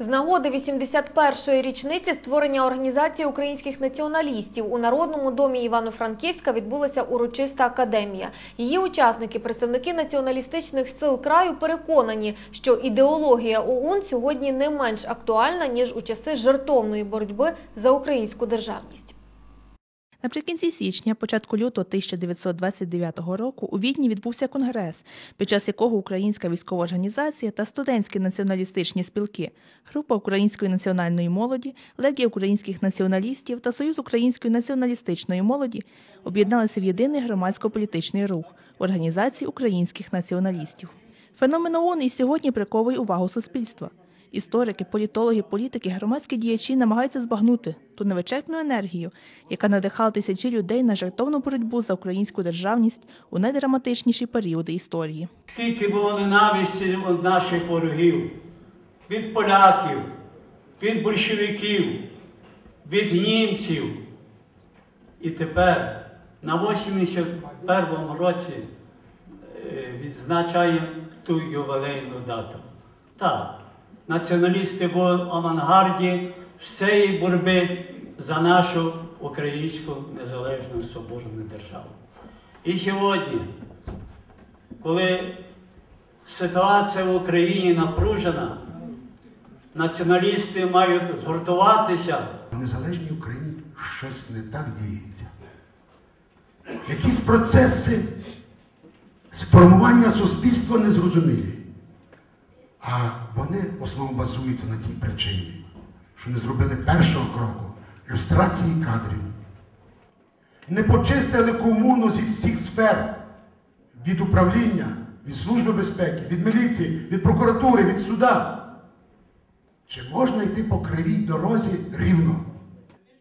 З нагоди 81-ї річниці створення організації українських націоналістів у Народному домі Івано-Франківська відбулася урочиста академія. Її учасники, представники націоналістичних сил краю, переконані, що ідеологія ОУН сьогодні не менш актуальна ніж у часи жертовної боротьби за українську державність. Наприкінці січня, початку лютого 1929 року у Відні відбувся конгрес, під час якого Українська військова організація та студентські націоналістичні спілки, група української національної молоді, легія українських націоналістів та Союз української націоналістичної молоді об'єдналися в єдиний громадсько-політичний рух організації українських націоналістів. Феномен ООН і сьогодні приковує увагу суспільства. Історики, політологи, політики, громадські діячі намагаються збагнути ту невичерпну енергію, яка надихала тисячі людей на жертовну боротьбу за українську державність у найдраматичніші періоди історії. Скільки було ненависті від наших ворогів, від поляків, від большевиків, від німців. І тепер на 81-му році е, відзначаємо ту ювілейну дату. Так, націоналісти в авангарді всієї боротьби за нашу українську незалежну соборну державу. І сьогодні, коли ситуація в Україні напружена, націоналісти мають згуртуватися. В незалежній Україні щось не так діється. Якісь процеси сформування суспільства незрозумілі. А вони в основному базуються на тій причині, що не зробили першого кроку люстрації кадрів. Не почистили комуну зі всіх сфер від управління, від Служби безпеки, від міліції, від прокуратури, від суда. Чи можна йти по кривій дорозі рівно?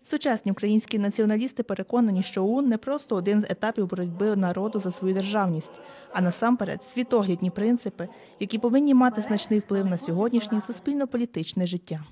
Сучасні українські націоналісти переконані, що ОУН не просто один з етапів боротьби народу за свою державність, а насамперед світоглядні принципи, які повинні мати значний вплив на сьогоднішнє суспільно-політичне життя.